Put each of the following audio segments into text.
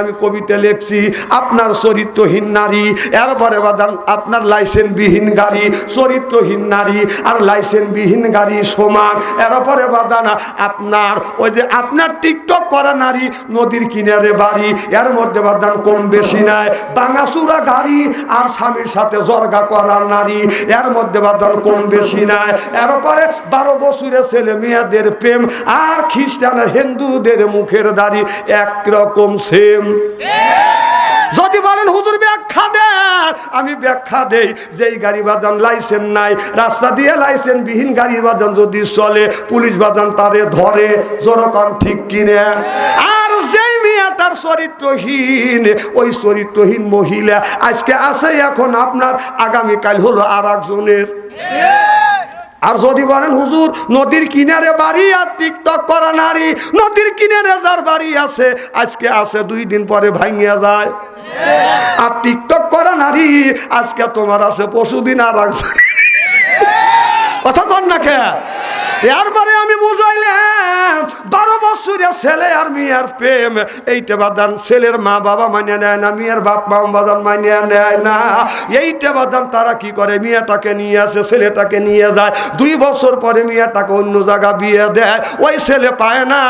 আমি কবিতা লিখছি, আপনার চরিত্রহীন নারী, এরপরে আপনার লাইসেন্সবিহীন গাড়ি, চরিত্রহীন নারী আর লাইসেন্সবিহীন গাড়ি সমান। এরপরে বাদান আপনার, ওই যে আপনার টিকটক করা নারী নদীর কিনারে বাড়ি, এর মধ্যে বাদান কম বেশি নাই। বাঙাসুরা গাড়ি আর স্বামীর সাথে জর্গা করার নারী, এর মধ্যে বাদান কম বেশি নাই। এরপরে বারো বছরের ছেলে মেয়েদের প্রেম আর খ্রিস্টানের হিন্দুদের মুখের দাড়ি একরকম সেম যদি বলেন, হুজুর, ব্যাখ্যা দেন। আমি ব্যাখ্যা দেই, যেই গাড়ি বাজান লাইসেন্স নাই, রাস্তা দিয়ে লাইসেন্স বিহীন গাড়ি বাজান যদি চলে, পুলিশ বাজান তারে ধরে জনগণ ঠিক কিনে? আর যেই মেয়ে তার চরিত্রহীন, ওই চরিত্রহীন মহিলা, আজকে আছে এখন আপনার, আগামীকাল হলো আর একজনের আর যদি বলেন, হুজুর, নদীর কিনারে বাড়ি আর টিকটক করা নারী, নদীর কিনারে যার বাড়ি আছে, আজকে আছে, দুই দিন পরে ভাঙিয়া যায়। আর টিকটক করা নারী, আজকে তোমার আছে পশুদিন আর কথা কর না কে? এরপরে আমি বুঝাইলাম, বারো বছরের ছেলে আর মেয়ের প্রেম। এইটা বাদান ছেলের মা বাবা মানিয়ে নেয় না, মেয়ের বাপ মা বাদান মানিয়ে নেয় না। এইটা বাদান তারা কি করে? মেয়েটাকে নিয়ে আসে, ছেলেটাকে নিয়ে যায়। দুই বছর পরে মেয়েটাকে অন্য জায়গা বিয়ে দেয়। ওই ছেলে পায় না।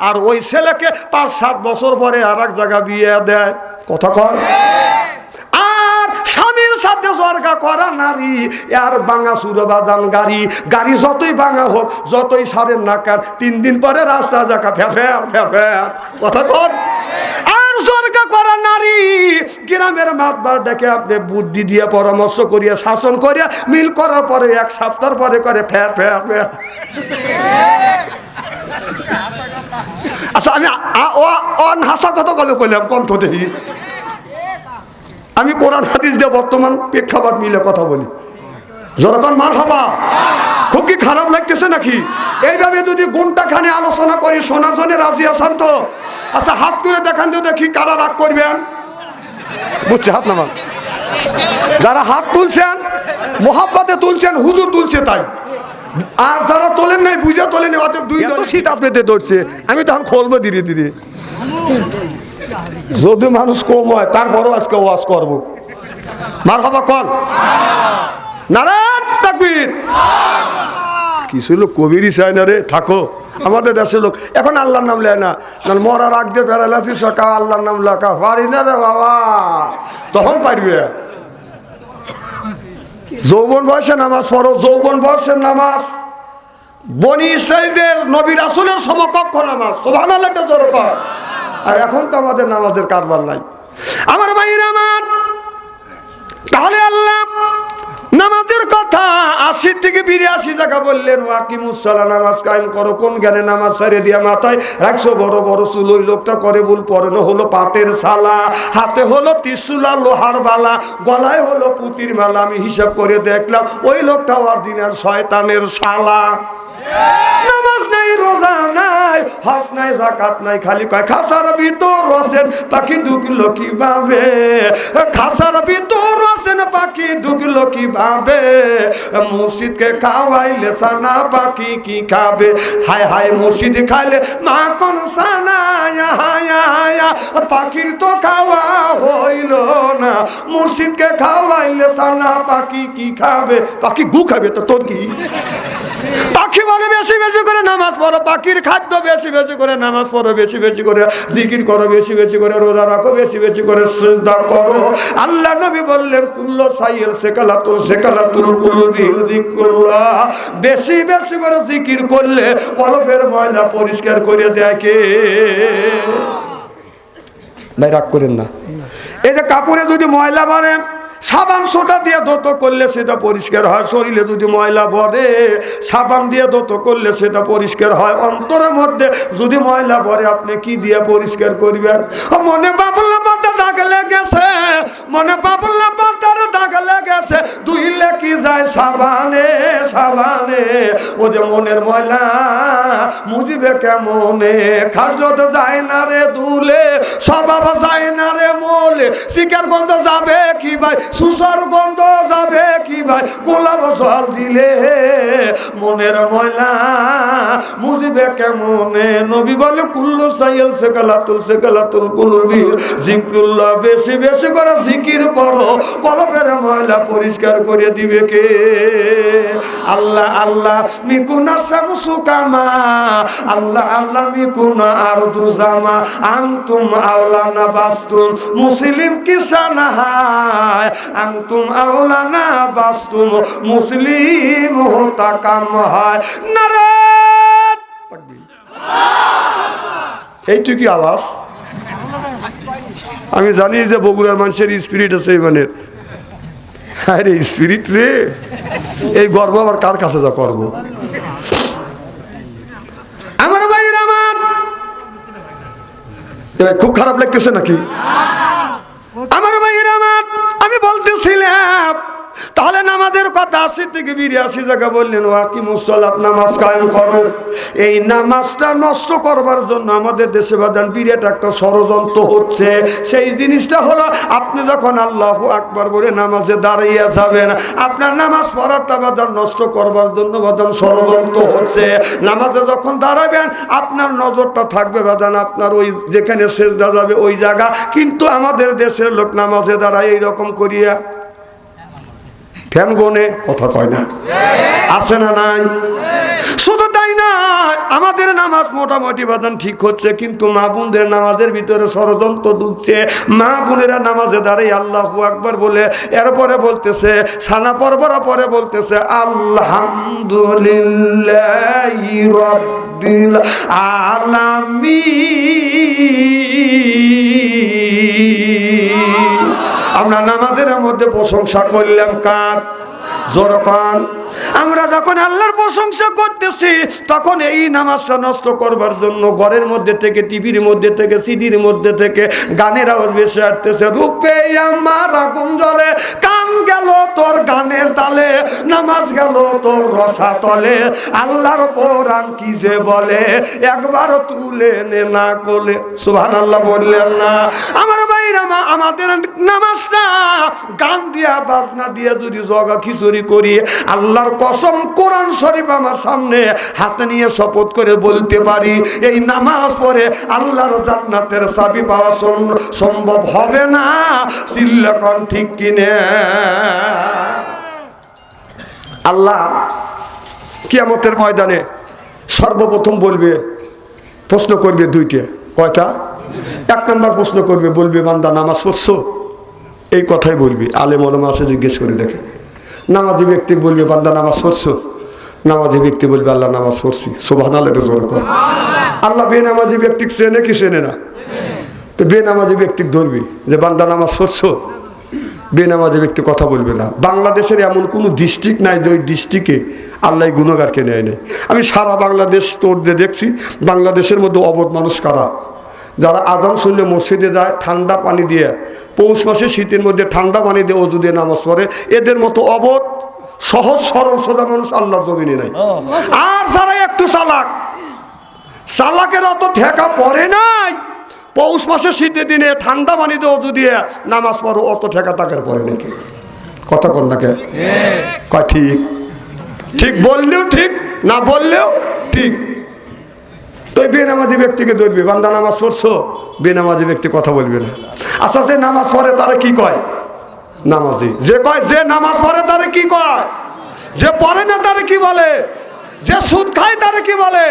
আর ওই ছেলেকে পাঁচ সাত বছর পরে আর এক জায়গা বিয়ে দেয়। কথা সাথে জর্গা করা নারী আর বাঙা সুরবাদান গাড়ি। গাড়ি যতই বাঙা হোক, যতই সারেন না কার তিন দিন পরে রাস্তা জাকা ফেফের ফেফের কথা কর আর নারী, গ্রামের মাতবার আপনি বুদ্ধি পরামর্শ করিয়া, শাসন করিয়া, মিল করার পরে এক পরে করে, ফের ফের ফের। আচ্ছা আমি অন হাসা কথা কবে কইলাম? কণ্ঠ দেখি। আমি কোরআন হাদিস দিয়ে বর্তমান প্রেক্ষাপট মিলে কথা বলি। জনগণ মার হবা খুব কি খারাপ লাগতেছে নাকি? এইভাবে যদি গুণটা খানে আলোচনা করি শোনার জন্য রাজি আছেন তো? আচ্ছা হাত তুলে দেখান তো দেখি কারা রাগ করবেন। বুঝছে হাত নামান। যারা হাত তুলছেন মোহাব্বাতে তুলছেন হুজুর তুলছে তাই। আর যারা তোলেন নাই বুঝে তোলেন অতএব দুই শীত আপনাদের ধরছে। আমি তখন খোলবো ধীরে ধীরে। যদি মানুষ কম হয়, তারপরও আজকে ওয়াজ করব। মার হবা কন নারায়ণ কিছু লোক কবিরই চায় না রে, থাকো। আমাদের দেশের লোক, এখন আল্লাহর নাম লেয় না। মরার আগ দিয়ে প্যারালাইসিস কা আল্লাহর নাম লেখা, পারি না রে বাবা। তখন পারবে। যৌবন বয়সে নামাজ পড়ো, যৌবন বয়সের নামাজ। বনি ইসরায়েলদের নবী রাসুলের সমকক্ষ নামাজ। সোভান আল্লাহটা জোর কর আর এখন তো আমাদের নামাজের কারবার নাই। আমার ভাইরা আমার, তাহলে আল্লাহ নামাজের কথা আশি থেকে বিরাশি টাকা বললেন ওয়াকিমুসালা নামাজ কায়েম করো। কোন জ্ঞানে নামাজ সারে দিয়া মাথায় রাখছো? বড় বড় চুল ওই লোকটা করে বল পরনে হলো পাটের সালা হাতে হলো ত্রিশুলা, লোহার বালা, গলায় হলো পুতির মালা। আমি হিসাব করে দেখলাম, ওই লোকটা অরিজিনাল শয়তানের শালা। নামাজ নাই, রোজা হজ নাই জাকাত নাই, খালি কয়, খাসার ভিতর রসেন পাখি ঢুকলো কীভাবে? খাসার ভিতর রসেন পাখি ঢুকলো কীভাবে? মুর্শিদকে খাওয়াইলে সানা পাখি কি খাবে? হায় হায়, মুর্শিদ খাইলে মা কোন সানা হায়া, পাখির তো খাওয়া হইল না। মুর্শিদকে খাওয়াইলে সানা, পাখি কি খাবে? পাখি গু খাবে তো, তোর কি? পাখি বলে বেশি বেশি করে নামাজ পড়ো, পাখির খাদ্য বেশি বেশি করে নামাজ পড়ো, বেশি বেশি করে জিকির করো, বেশি বেশি করে রোজা রাখো, বেশি বেশি করে সেজদা করো। আল্লাহ নবী বললেন, কুল্লো সাইয়ের সেকালাতুল সেকালাতুল কুলুবি যিকরুল্লাহ। বেশি বেশি করে জিকির করলে কলবের ময়লা পরিষ্কার করে দেখে ভাই, রাগ করেন না। এই যে কাপড়ে যদি ময়লা ভরে, সাবান সোটা দিয়ে দত করলে সেটা পরিষ্কার হয়। শরীরে যদি ময়লা ভরে, সাবান দিয়ে দত করলে সেটা পরিষ্কার হয়। অন্তরের মধ্যে যদি ময়লা ভরে, আপনি কি দিয়ে পরিষ্কার করবেন? মনে বাবলা পাতা দাগ লেগেছে মনে বাবলা লেগেছে ধুইলে কি যায়? সাবানে সাবানে। ও যে মনের ময়লা মুজিবে কেমনে? খাসলো তো যায় না রে দুলে, স্বভাব যায় না রে মোল। শিকার গন্ধ যাবে কি ভাই? সুসার গন্ধ যাবে কি ভাই? গোলাপ জল দিলে মনের ময়লা মুজিবে কেমনে? নবী বলে, কুল্লু সাইল সেকালাতুল সেকালাতুল কুলুবি জিক্রুল্লাহ। বেশি বেশি করে জিকির করো, কলবের ময়লা পরিষ্কার করে দিবে কে? আল্লাহ আল্লাহ, মিকুনা শামসু কামা। আল্লাহ আল্লাহ, মিকুনা আরদু জামা। আনতুম আওলানা বাস্তুম মুসলিম কিসানা হায়। আনতুম আওলানা বাস্তুম মুসলিম হোতা কাম হয়। নারে! এইটুকু আওয়াজ? আমি জানি যে বগুড়ার মানুষের স্পিরিট আছে মানে আরে স্পিরিট রে। এই গর্ব আবার কার কাছে যা করব? আমার ভাইয়ের আমার। খুব খারাপ লাগতেছে নাকি? আশি থেকে বিরিয়াশি জায়গা বললেন, ওয়াকি মুসলাত নামাজ কায়েম করো। এই নামাজটা নষ্ট করবার জন্য আমাদের দেশে বাদান বিরাট একটা ষড়যন্ত্র হচ্ছে। সেই জিনিসটা হলো, আপনি যখন আল্লাহ আকবার বলে নামাজে দাঁড়িয়ে যাবেন, আপনার নামাজ পড়াটা বাদান নষ্ট করবার জন্য বাদান ষড়যন্ত্র হচ্ছে। নামাজে যখন দাঁড়াবেন, আপনার নজরটা থাকবে বাদান আপনার ওই যেখানে শেষ যাবে ওই জায়গা। কিন্তু আমাদের দেশের লোক নামাজে দাঁড়ায় এইরকম করিয়া ফ্যান গনে, কথা কয় না। আছে না নাই? শুধু তাই না, আমাদের নামাজ মোটামুটি বাদান ঠিক হচ্ছে, কিন্তু মা বোনদের নামাজের ভিতরে ষড়যন্ত্র ঢুকছে মা বোনেরা নামাজে দাঁড়িয়ে আল্লাহ আকবার বলে, এরপরে বলতেছে, সানা পরবরা পরে বলতেছে, আলহামদুলিল্লাহ রব্বিল আলামিন। আমরা নামাজের মধ্যে প্রশংসা করলাম কার? জোরকান আমরা যখন আল্লাহর প্রশংসা করতেছি, তখন এই নামাজটা নষ্ট করবার জন্য ঘরের মধ্যে থেকে, টিভির মধ্যে থেকে, সিডির মধ্যে থেকে গানের আওয়াজ বেশি আসতেছে। রূপে আমার আগুন জলে কান গেল তোর গানের তালে, নামাজ গেল তোর রসা তলে। আল্লাহর কোরআন কি যে বলে, একবার তুলে নে না কোলে সুবহান আল্লাহ বললেন না। আমার ভাইরা আমাদের নামাজটা গান দিয়া, বাজনা দিয়া যদি জগা খিচুড়ি করি। আল্লাহর কসম কোরআন শরীফ আমার সামনে হাতে নিয়ে শপথ করে বলতে পারি, এই নামাজ পড়ে আল্লাহর জান্নাতের চাবি পাওয়া সম্ভব হবে না। চিল্লাকন ঠিক কিনে। আল্লাহ কিয়ামতের ময়দানে সর্বপ্রথম বলবে, প্রশ্ন করবে দুইটা। কয়টা? এক নম্বর প্রশ্ন করবে, বলবে, বান্দা, নামাজ পড়ছো? এই কথাই বলবি। আলে মলম আছে, জিজ্ঞেস করে দেখে। নামাজি ব্যক্তি বলবে, বান্দা, নামাজ পড়ছো? নামাজি ব্যক্তি বলবে, আল্লাহ, নামাজ পড়ছি। সোভান আল্লাহ জোর কর। আল্লাহ বেনামাজি ব্যক্তি চেনে কি চেনে না? তো বেনামাজি ব্যক্তি ধরবি যে, বান্দা, নামাজ পড়ছো? বেনামাজি ব্যক্তি কথা বলবে না। বাংলাদেশের এমন কোনো ডিস্ট্রিক্ট নাই যে ওই ডিস্ট্রিক্টে আল্লাহ গুণগারকে নেয় নেই। আমি সারা বাংলাদেশ তোর দেখছি, বাংলাদেশের মধ্যে অবধ মানুষ কারা? যারা আজান শুনলে মসজিদে যায় ঠান্ডা পানি দিয়ে। পৌষ মাসে শীতের মধ্যে ঠান্ডা পানি দিয়ে অজু দিয়ে নামাজ পড়ে। এদের মতো অবধ সহজ সরল সোজা মানুষ আল্লাহর জমিনে নাই। আর যারা একটু চালাক চালাকের অত ঠেকা পড়ে নাই। পৌষ মাসে শীতের দিনে ঠান্ডা পানিতে অজু দিয়ে নামাজ পড়ো অত ঠেকা তাকের পড়ে নাকি কথা কর নাকি কয় ঠিক? ঠিক বললেও ঠিক না বললেও ঠিক। তো এই বেনামাজি ব্যক্তিকে ধরবে, বান্দা নামাজ পড়ছো, বেনামাজি ব্যক্তি কথা বলবে না। আচ্ছা যে নামাজ পড়ে তারা কি কয়? নামাজি। যে কয়, যে নামাজ পড়ে তারা কি কয়? যে পড়ে না তারে কি বলে? যে সুদ খায় তারে কি বলে?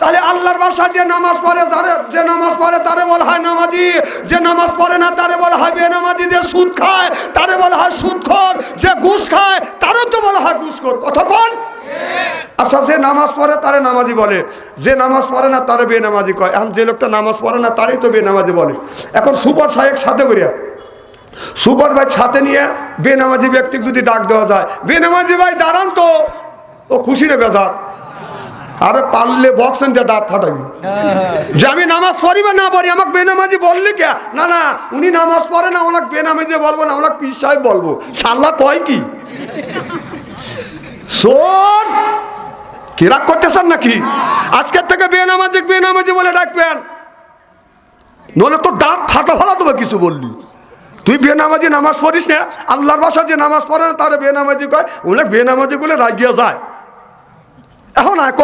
তাহলে আল্লাহর বাসা যে নামাজ পড়ে তারে যে নামাজ পড়ে তারে বলা হয় নামাজি। যে নামাজ পড়ে না তারে বলা হয় বেনামাজি। যে সুদ খায় তারে বলা হয় সুদখোর। যে ঘুষ খায় তারও তো বলা হয় ঘুষখোর। কতক্ষণ আচ্ছা যে নামাজ পড়ে তারে নামাজি বলে। যে নামাজ পড়ে না তারে বেনামাজি কয়। এখন যে লোকটা নামাজ পড়ে না তারই তো বেনামাজি বলে। এখন সুপার সাহেব সাথে করিয়া, সুপার ভাই সাথে নিয়ে বেনামাজি ব্যক্তিকে যদি ডাক দেওয়া যায়, বেনামাজি ভাই, দাঁড়ান তো। ও খুশি রে বেজার। আরে পারলে বক্স এনতে দাঁত ফাটাবি। যে আমি নামাজ পড়ি বা না পড়ি, আমাকে বেনামাজি বললি কে? না না, উনি নামাজ পড়ে না, ওনাকে বেনামাজি বলব না, ওনাকে পিস সাহেব বলব। সাল্লা কয় কি? সোর কি রাগ করতেছেন নাকি? আজকের থেকে বেনামাজি বেনামাজি বলে ডাকবেন। নলে তো দাঁত ফাটা ফালা দেবে কিছু বললি। তুই বেনামাজি নামাজ পড়িস না, আল্লাহর বাসা যে নামাজ পড়ে না, তার বেনামাজি কয় ওগুলো বেনামাজি গুলো রাগিয়া যায়। এখন আয় ক,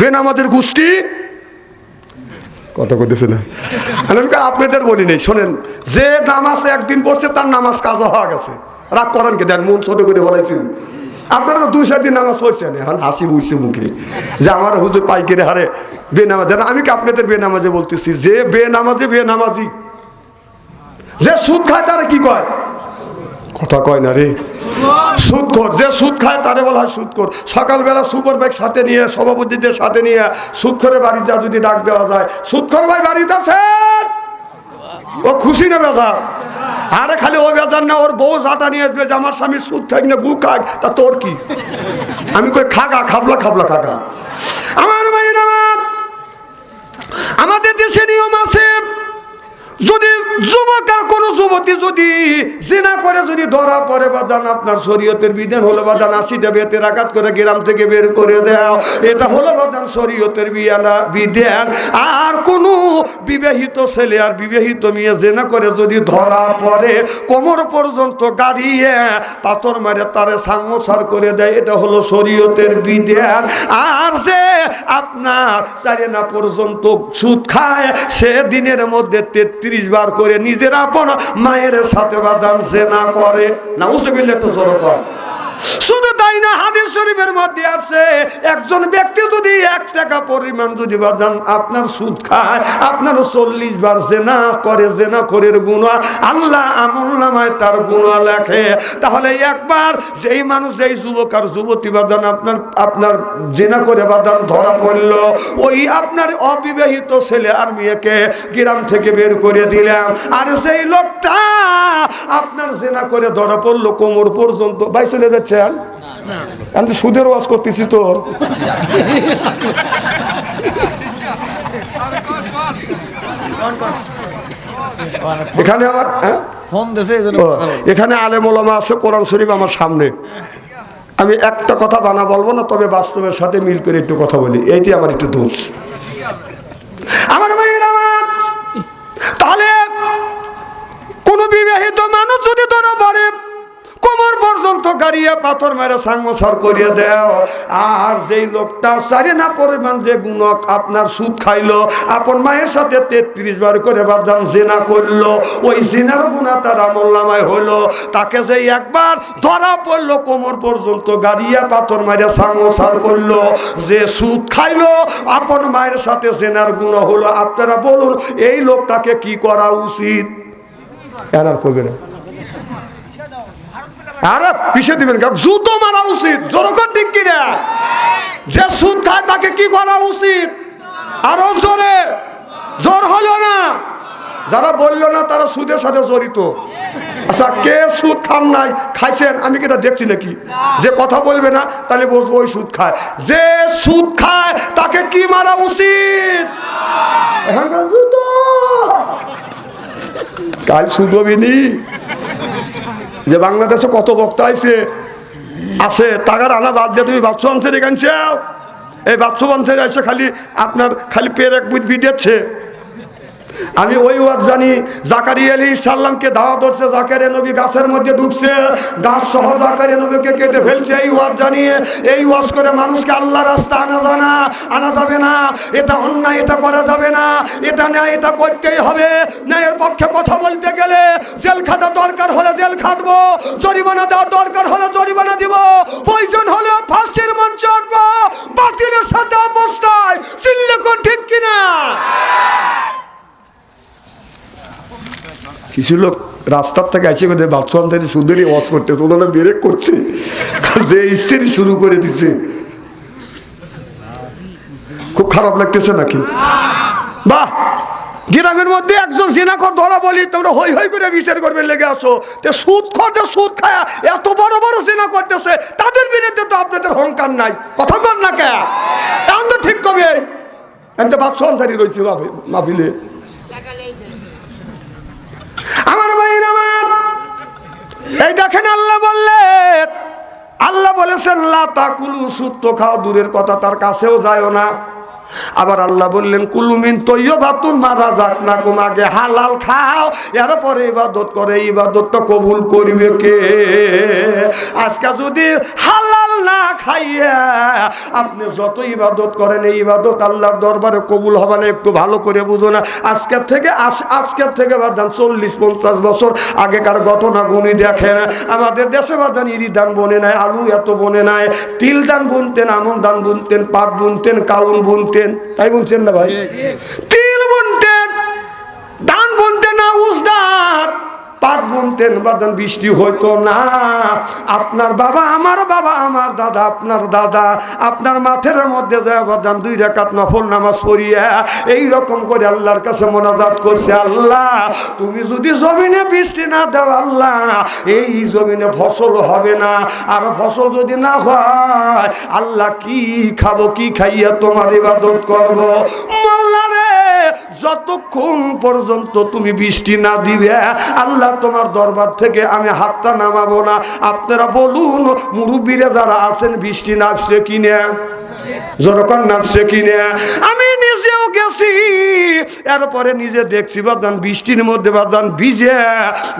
বেনামাজের গোষ্ঠী। কথা কইতেছে না। আপনাদের বলি নেই, শোনেন, যে নামাজ একদিন পড়ছে, তার নামাজ কাজ হওয়া গেছে। রাগ করেন কে, দেন, মন ছোট করে বলাইছেন। আপনারা তো দুই চার দিন নামাজ পড়ছেন এখন, হাসি বুঝছে মুখে। যে আমার হুজুর পাইকেরে হারে বেনামাজে আমি কি আপনাদের বেনামাজে বলতেছি? যে বেনামাজে, বেনামাজি। যে সুদ খায় তারা কি কয়? কথা কয় না রে। সুদ কর যে সুদ খায় তারে বলা হয় সুদ কর সকালবেলা সুপার ব্যাগ সাথে নিয়ে, সভাপতিদের সাথে নিয়ে সুদ করে বাড়ি যা যদি ডাক দেওয়া যায়, সুদ কর ভাই বাড়িতে আছেন? ও খুশি না বেজার? আরে খালি ও বেজার না, ওর বউ জাটা নিয়ে আসবে যে আমার স্বামী সুদ থাক না, গু খাক তা তোর কি? আমি কই খাগা, খাবলা খাবলা, খাগা। আমার আমার। আমাদের দেশে নিয়ম আছে যদি যুবক আর কোন যুবতী যদি জিনা করে, যদি ধরা পড়ে, বা বাদান আপনার শরীয়তের বিধান হলো বাদান আশিটা বেতে রাখাত করে গ্রাম থেকে বের করে দাও, এটা হলো বা বাদান শরীয়তের বিয়ানা, বিধান। আর কোন বিবাহিত ছেলে আর বিবাহিত মেয়ে জেনা করে, যদি ধরা পড়ে, কোমর পর্যন্ত গাড়িয়ে পাথর মারে তারে সাংসার করে দেয়, এটা হলো শরীয়তের বিধান। আর যে আপনার চারে না পর্যন্ত সুদ খায়, সে দিনের মধ্যে তেত্রিশ বার করে নিজের আপন মায়ের সাথে বাদান সে না করে। না উসবিল্লে তো জোর কর। শুধু তাই না, হাদিস শরীফের মধ্যে আছে, একজন ব্যক্তি যদি এক টাকা পরিমাণ যদি বাদান আপনার সুদ খায়, আপনার চল্লিশ বার জেনা করে জেনা করে গুণা আল্লাহ আমল তার গুণা লেখে। তাহলে একবার যেই মানুষ, যেই যুবক আর যুবতী বাদান আপনার আপনার জেনা করে বাদান ধরা পড়ল, ওই আপনার অবিবাহিত ছেলে আর মেয়েকে গ্রাম থেকে বের করে দিলাম। আর সেই লোকটা আপনার জেনা করে ধরা পড়ল কোমর পর্যন্ত, ভাই চলে যাচ্ছেন আমি তো সুদের ওয়াজ করতেছি তো এখানে আমার হ্যাঁ? এখানে আলেম ওলামা আছে কোরআন শরীফ আমার সামনে। আমি একটা কথা বানা বলব না তবে বাস্তবের সাথে মিল করে একটু কথা বলি। এইটি আমার একটু দোষ। আমার ভাইয়ের আমার তাহলে কোন বিবাহিত মানুষ যদি ধরা পড়ে কোমর পর্যন্ত গাড়িয়া পাথর মেরে সাংসার করিয়ে দেও। আর যেই লোকটা সারি না পরিমাণ যে গুণক আপনার সুদ খাইলো, আপন মায়ের সাথে তেত্রিশ বার করে বাদান জেনা করল। ওই জেনার গুণা তার আমল নামায় হইল। তাকে যে একবার ধরা পড়ল, কোমর পর্যন্ত গাড়িয়া পাথর মেরে সাংসার করল। যে সুদ খাইলো, আপন মায়ের সাথে জেনার গুণ হলো আপনারা বলুন, এই লোকটাকে কি করা উচিত? এনার করবে না। আরে পিছিয়ে দিবেন? জুতো মারা উচিত। জোরকর ঠিক কিনা? যে সুদ খায় তাকে কি করা উচিত? আরও জোরে। জোর হলো না। যারা বলল না, তারা সুদের সাথে জড়িত। আচ্ছা কে সুদ খান নাই? খাইছেন? আমি কি এটা দেখছি নাকি? যে কথা বলবে না, তাহলে বসবো ওই সুদ খায়। যে সুদ খায়, তাকে কি মারা উচিত? জুতো। কাল হবিনি যে বাংলাদেশে কত বক্তা আইছে, আছে তাগার আনা বাদ দিয়ে তুমি বাচ্চু আনছে রেখানছে এই বাচ্চু আনছে এসে খালি আপনার খালি পেরেক বুঝ দিচ্ছে আমি ওই ওয়াজ জানি, জাকারি আলী সাল্লামকে দাওয়া ধরছে জাকারে নবী গাছের মধ্যে ঢুকছে, গাছ সহ জাকারি নবীকে কেটে ফেলছে, এই ওয়াজ জানিয়ে এই ওয়াজ করে মানুষকে আল্লাহ রাস্তা আনা যায় না আনা যাবে না, এটা অন্যায়, এটা করা যাবে না, এটা ন্যায়, এটা করতেই হবে, ন্যায়ের পক্ষে কথা বলতে গেলে জেল খাটা দরকার হলে জেল খাটবো, জরিমানা দেওয়ার দরকার হলে জরিমানা দিব, প্রয়োজন হলে ফাঁসির মঞ্চে বাতিলের সাথে অবস্থায় চিল্লে ঠিক কিনা? কিছু লোক রাস্তার থেকে আসে করে বাথরুম থেকে সুন্দরী ওয়াজ করতেছে, ওনারা ব্রেক করছে। যে স্ত্রী শুরু করে দিছে। খুব খারাপ লাগতেছে নাকি? বাহ! গ্রামের মধ্যে একজন জেনাকর ধরা বলি, তোমরা হই হই করে বিচার করবে, লেগে আসো তে সুদ খরচে সুদ খায়া এত বড় বড় জেনা করতেছে, তাদের বিরুদ্ধে তো আপনাদের হংকার নাই। কথা কর না কে? এখন তো ঠিক কবে? আমি তো অন্ধারি রয়েছি মাফিলে। আমার ভাইয়ের আমার। এই দেখেন আল্লাহ বললেন আল্লাহ বলেছেন, লা তাকুলু সুত্ত খাও, দূরের কথা তার কাছেও যায় না। আবার আল্লাহ বললেন কুলুমিন তৈয় বাতুন মারা যাক না আগে হালাল খাও, এরপরে ইবাদত করে, ইবাদত তো কবুল করবে কে? আজকে যদি হালাল না খাইয়া আপনি যত ইবাদত করেন এই ইবাদত আল্লাহর দরবারে কবুল হবে না একটু ভালো করে বুঝো না। আজকের থেকে আজকের থেকে বাদান চল্লিশ পঞ্চাশ বছর আগেকার ঘটনা গুনি দেখেন। আমাদের দেশে বাদান ইরি ধান বনে নাই আলু এত বনে নাই তিল ধান বুনতেন আমন ধান বুনতেন পাট বুনতেন কাউন বুনতেন। তাই বুনছেন না ভাই? তিল বুনতেন ধান বুনতেন না পাট বুনতেন বাদান, বৃষ্টি হইতো না। আপনার বাবা আমার বাবা, আমার দাদা আপনার দাদা। আপনার মাঠের মধ্যে যায় বাদান, দুই রেখাত নফল নামাজ পড়িয়া এই রকম করে আল্লাহর কাছে মোনাজাত করছে আল্লাহ। তুমি যদি জমিনে বৃষ্টি না দাও আল্লাহ, এই জমিনে ফসল হবে না। আর ফসল যদি না হয়, আল্লাহ কি খাব, কি খাইয়া তোমার ইবাদত করব? মোল্লা রে, যতক্ষণ পর্যন্ত তুমি বৃষ্টি না দিবে, আল্লাহ তোমার দরবার থেকে আমি হাতটা নামাবো না। আপনারা বলুন, মুরব্বীরা যারা আছেন, বৃষ্টি নামছে কিনে? জনকন নামছে কিনে? আমি নিজেও গেছি। এরপরে নিজে দেখছি, বাদান বৃষ্টির মধ্যে, বাদান ভিজে,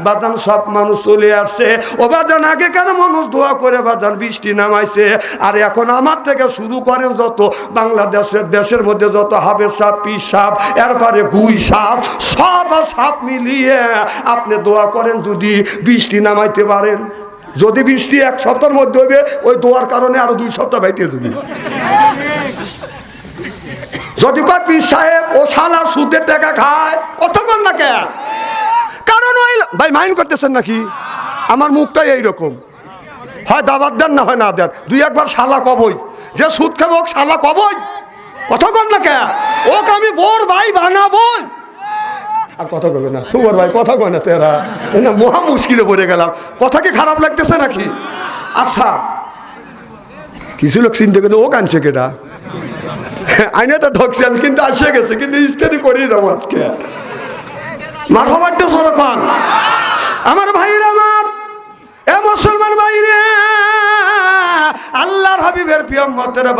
বাদান সব মানুষ চলে আসছে। ও বাদান আগেকার মানুষ দোয়া করে বাদান বৃষ্টি নামাইছে? আর এখন আমার থেকে শুরু করেন যত বাংলাদেশের দেশের মধ্যে যত হাবের সাপ পিস সাপ, এরপরে গুই সাপ, সব সাপ মিলিয়ে আপনি দোয়া করেন যদি বৃষ্টি নামাইতে পারেন। যদি বৃষ্টি এক সপ্তাহের মধ্যে হইবে ওই দোয়ার কারণে আরও দুই সপ্তাহ বাইতে দেবে যদি কয় পীর সাহেব, ও শালা সুদের টাকা খায় কতক্ষণ না কে? কারণ ওই ভাই মাইন্ড করতেছেন নাকি? আমার মুখটাই এইরকম। হয় দাবার দেন না হয় না দেন। দুই একবার শালা কবই। যে সুদ খাবে শালা কবই। কতক্ষণ না কে? ওকে আমি বোর ভাই বানাবই আর কথা কবে না। সুবর ভাই, কথা কয় না তেরা। না, মহা মুশকিলে পড়ে গেলাম। কথা কি খারাপ লাগতেছে নাকি? আচ্ছা কিছু লোক চিনতে কিন্তু ও কানছে কেটা আইনে তো ঢকছেন, কিন্তু গেছে, কিন্তু ইস্তেরি যাব আজকে। মার সরকার আমার আমার। এ মুসলমান ভাইরে, আল্লাহর হাবিবের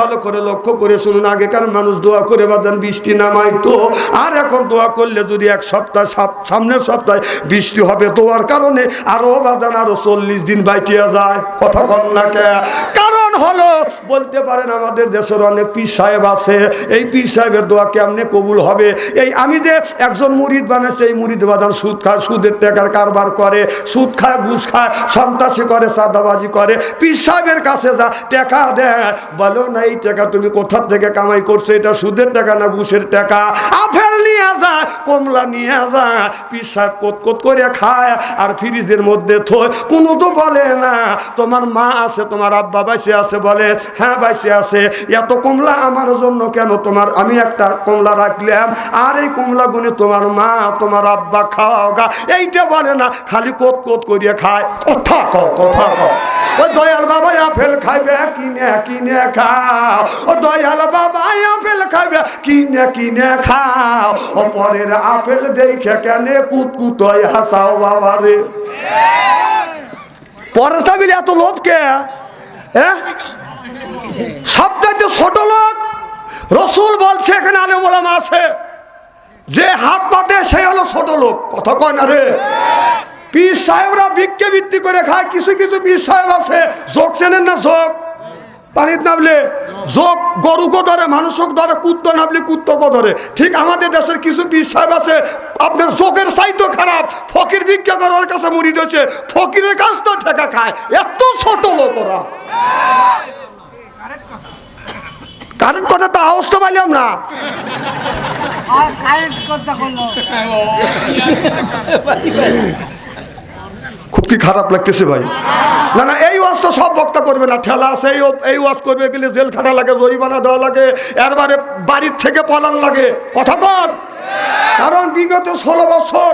ভালো করে লক্ষ্য করে শুনুন। আগেকার মানুষ দোয়া করে বাদান বৃষ্টি নামাইতো আর এখন দোয়া করলে যদি এক সপ্তাহ সামনের সপ্তাহে বৃষ্টি হবে, দোয়ার কারণে আরও বাদান আরও চল্লিশ দিন বাইটিয়া যায়। কথা কন না কে? কারণ হলো? বলতে পারেন আমাদের দেশের অনেক পীর সাহেব আছে। এই পীর সাহেবের দোয়া কেমনে কবুল হবে? এই আমি যে একজন মুরিদ বানাইছে, এই মুরিদ বাদান সুদ খায় সুদের টাকার কারবার করে, সুদ খায় ঘুষ খায় সন্ত্রাসী করে, সাদাবাজি করে। পীর সাহেবের কাছে যা টাকা দেয়, বলো না, এই টাকা তুমি কোথার থেকে কামাই করছ? এটা সুদের টাকা না ঘুষের টাকা? আপেল নিয়ে যায় কমলা নিয়ে যায় পীর সাহেব কোত কোত করে খায়, আর ফ্রিজের মধ্যে থয়। কোনো তো বলে না, তোমার মা আছে, তোমার আব্বা বাইসে আছে বলে হ্যাঁ বাইসে আছে। এত কমলা আমার জন্য কেন তোমার? আমি একটা কমলা রাখলাম, আর এই কমলা গুনে তোমার মা, তোমার আব্বা খাওয়া গা। এইটা বলে না, খালি কোত কোত করিয়ে খায়। কথা কও কথা কও। ও দয়াল বাবা, আপেল খাইবে, কিনে কিনে খাও। ও দয়াল বাবা, আপেল খাইবে, কিনে কিনে খাও। ও পরের আপেল দেখে কেনে কুত কুত হাসাও বাবা রে পরের তাবিলে এত লোভ কে? সবচাইতে ছোট লোক রসুল বলছে, এখানে আলেমোলাম আছে। যে হাত পাতে, সে হলো ছোট লোক। কথা কয় না রে? পীর সাহেবরা ভিক্ষে বৃত্তি করে খায়, কিছু কিছু পীর সাহেব আছে। যোগ চেনেন না যোগ পানিত নামলে যোগ গরুকে ধরে মানুষক ধরে কুত্ত নামলে কুত্তকে ধরে। ঠিক আমাদের দেশের কিছু পীর সাহেব আছে আপনার চোখের সাইতো খারাপ ফকির ভিক্ষা করার কাছে মুড়ি দিয়েছে ফকিরের কাছ তো ঠেকা খায়। এত ছোট লোক ওরা। কারেন্ট কথা তো আওয়াজ তো পাইলাম না। আর কারেন্ট খুব কি খারাপ লাগতেছে ভাই? না না, এই ওয়াজ তো সব বক্তা করবে না, ঠেলা আছে, এই এই ওয়াজ করবে, গেলে জেল খাটা লাগে, জরিমানা দেওয়া লাগে, এরবারে বাড়ির থেকে পলান লাগে। কথা কর কারণ বিগত ষোলো বছর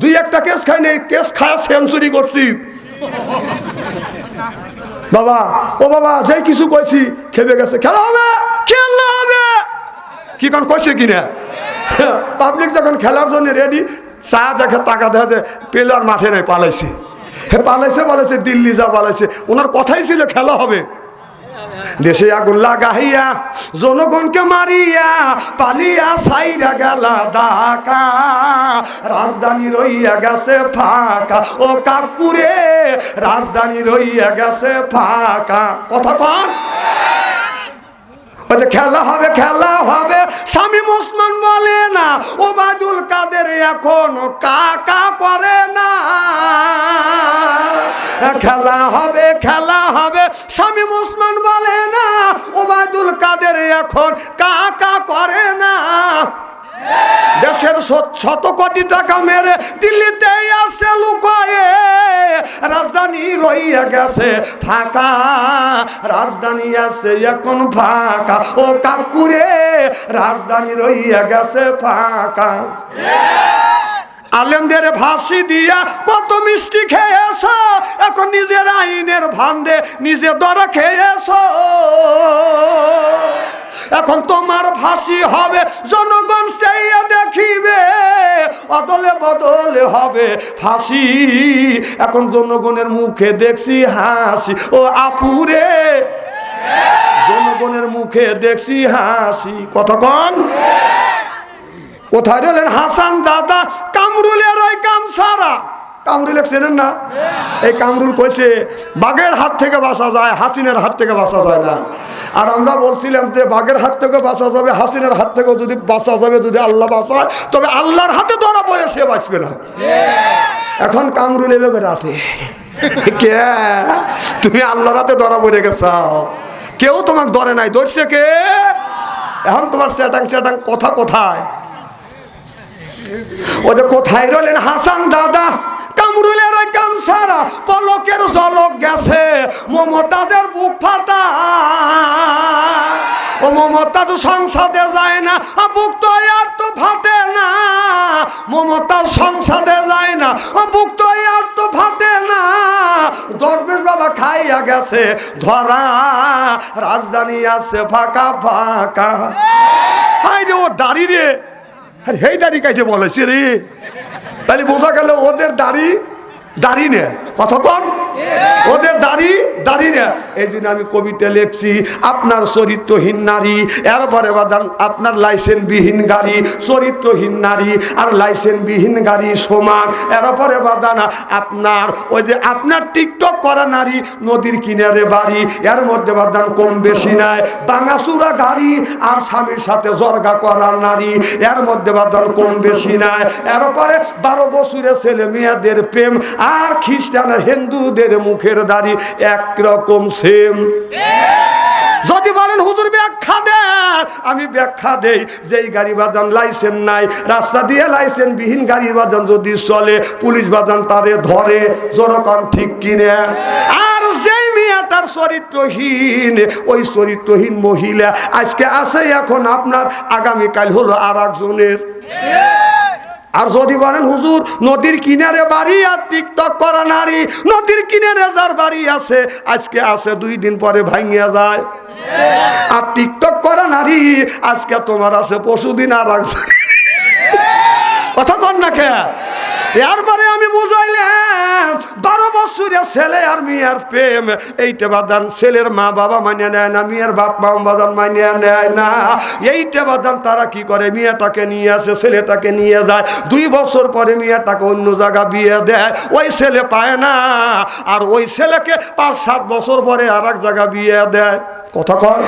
দুই একটা কেস খাই নেই কেস খায় সেঞ্চুরি করছি। বাবা, ও বাবা, যেই কিছু কইছি, খেপে গেছে। খেলা হবে? খেলা হবে। কি কারণ কইছে কিনা পাবলিক যখন খেলার জন্য রেডি চা দেখে, টাকা দেখে যে পেলার মাঠে নেই, পালাইছে। হে পালাইছে পালাইছে দিল্লি যা পালাইছে ওনার কথাই ছিল, খেলা হবে। দেশে আগুন লাগাইয়া, জনগণকে মারিয়া, পালিয়া সাইরা গেলা ডাকা রাজধানী রইয়া গেছে ফাঁকা। ও কাকুরে, রাজধানী রইয়া গেছে ফাঁকা। কথা কন? যে খেলা হবে খেলা হবে। স্বামী মুসমান বলে না, ওবায়দুল কাদের এখন কাকা করে না। খেলা হবে খেলা হবে। স্বামী মুসমান বলে না, ওবায়দুল কাদের এখন কাকা করে না। দেশের শত- কোটি টাকা মেরে দিল্লিতে আসে লুকয়ে। রাজধানী রইয়া গেছে ফাঁকা। রাজধানী আছে এখন ফাঁকা। ও কাকুরে, রাজধানী রইয়া গেছে ফাঁকা। আলেমদের ভাসি দিয়া কত মিষ্টি খেয়েছ? এখন নিজের আইনের ভান্ডে নিজে দরা খেয়েছ। এখন তোমার ভাসি হবে, জনগণ সেই দেখিবে, অদলে বদলে হবে ফাঁসি। এখন জনগণের মুখে দেখছি হাসি। ও আপুরে, জনগণের মুখে দেখছি হাসি। কতক্ষণ কোথায় হাসান দাদা? কামরুলের ওই কাম সারা কামরুল চেনেন না? এই কামরুল কইছে, বাঘের হাত থেকে বাঁচা যায়, হাসিনের হাত থেকে বাঁচা যায় না। আর আমরা বলছিলাম যে, বাঘের হাত থেকে বাঁচা যাবে, হাসিনের হাত থেকে যদি বাঁচা যাবে, যদি আল্লাহ বাঁচায়, তবে আল্লাহর হাতে ধরা পড়ে সে বাঁচবে না। এখন কামরুল এভাবে রাতে। কে? তুমি আল্লাহর হাতে ধরা পড়ে গেছাও কেউ তোমাকে ধরে নাই। ধরছে কে? এখন তোমার চ্যাটাং চ্যাটাং কথা কোথায়? ওদের কোথায় রইলেন হাসান দাদা? কামরুলের ওই কামসারা পলকের জলক গেছে। মমতাজের বুক ফাটা। ও মমতা তো সংসদে যায় না বুক তো আর তো ফাটে না। মমতার সংসদে যায় না বুক তো আর তো ফাটে না। দরবেশ বাবা খাইয়া গেছে, ধরা রাজধানী আছে ফাঁকা ফাঁকা। হাই রে, ও দাঁড়ি রে। আরে হেই দাড়ি কাইতে বলেছে রে। তাহলে বোঝা গেল ওদের দাড়ি দাড়ি নে। কতক্ষণ ওদের দাড়ি দাড়ি নে। এই জন্য আমি কবিতা লিখছি, আপনার চরিত্রহীন নারী, এরপরে আপনার লাইসেন্সবিহীন গাড়ি, চরিত্রহীন নারী আর লাইসেন্সবিহীন গাড়ি সমান। এরপরে বাদান আপনার, ওই যে আপনার টিকটক করা নারী নদীর কিনারে বাড়ি, এর মধ্যে বাদান কম বেশি নাই। বাঙাচুরা গাড়ি আর স্বামীর সাথে জর্গা করার নারী, এর মধ্যে বাদান কম বেশি নাই। এরপরে বারো বছরের ছেলে মেয়েদের প্রেম, আর খ্রিস্টানের হিন্দুদের মুখের দাড়ি একরকম সেম যদি বলেন, হুজুর, ব্যাখ্যা দেন। আমি ব্যাখ্যা দেই, যেই গাড়ি বাজান লাইসেন্স নাই, রাস্তা দিয়ে লাইসেন্স বিহীন গাড়ি বাজান যদি চলে, পুলিশ বাজান তাদের ধরে জনগণ ঠিক কিনে? আর যেই মেয়ে তার চরিত্রহীন, ওই চরিত্রহীন মহিলা, আজকে আছে এখন আপনার, আগামীকাল হলো আর একজনের আর যদি বলেন, হুজুর, নদীর কিনারে বাড়ি আর টিকটক করা নারী, নদীর কিনারে যার বাড়ি আছে, আজকে আছে, দুই দিন পরে ভাঙিয়া যায়। আর টিকটক করা নারী, আজকে তোমার আছে পশুদিন আর কথা কন না খে এরপরে আমি বুঝাইলাম, বারো বছরের ছেলে আর মেয়ের প্রেম, এইটা বাদান ছেলের মা বাবা মানিয়ে নেয় না, মেয়ের বাপ মা বাদান মানিয়ে নেয় না। এইটা বাদান তারা কি করে? মেয়েটাকে নিয়ে আসে, ছেলেটাকে নিয়ে যায়। দুই বছর পরে মেয়েটাকে অন্য জায়গা বিয়ে দেয়। ওই ছেলে পায় না। আর ওই ছেলেকে পাঁচ সাত বছর পরে আর এক জায়গা বিয়ে দেয়। কথা কর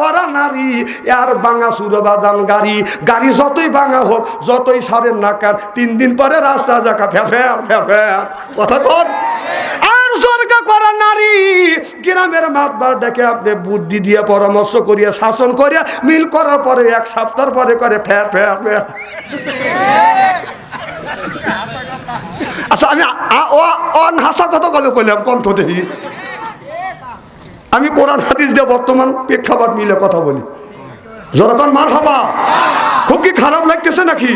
করা নারী আর বাঙা সুরবাদান গাড়ি। গাড়ি যতই বাঙা হোক, যতই সারের নাকার তিন দিন পরে রাস্তা জাকা ফেফের ফেফের কথা কর আর বুদ্ধি দিয়ে পরামর্শ করিয়া, শাসন করিয়া, মিল করার পরে এক সপ্তাহ পরে করে ফের ফের আচ্ছা আমি কথা কবে কইলাম? দেখি। আমি কোরআন, হাদিস দিয়ে বর্তমান প্রেক্ষাপট মিলে কথা বলি। যখন মার হবা খুব কি খারাপ লাগতেছে নাকি?